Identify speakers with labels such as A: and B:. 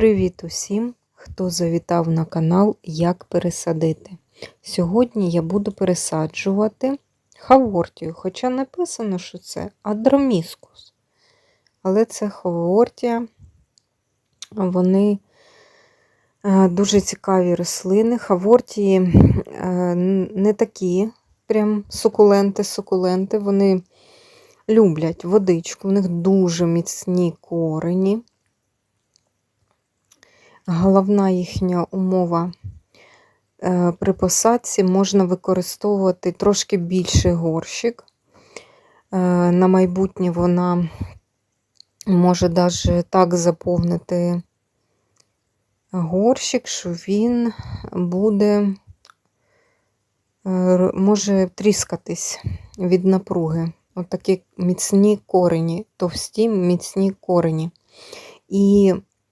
A: Привіт усім, хто завітав на канал Як пересадити. Сьогодні я буду пересаджувати хавортію, хоча написано, що це адроміскус. Але це хавортія, вони е, дуже цікаві рослини. Хавортії е, не такі прям сукуленти-сукуленти, вони люблять водичку, в них дуже міцні корені. Головна їхня умова е, при посадці можна використовувати трошки більший горщик. Е, На майбутнє вона може навіть так заповнити горщик, що він буде, е, може тріскатись від напруги. Отакі міцні корені, товсті міцні корені. І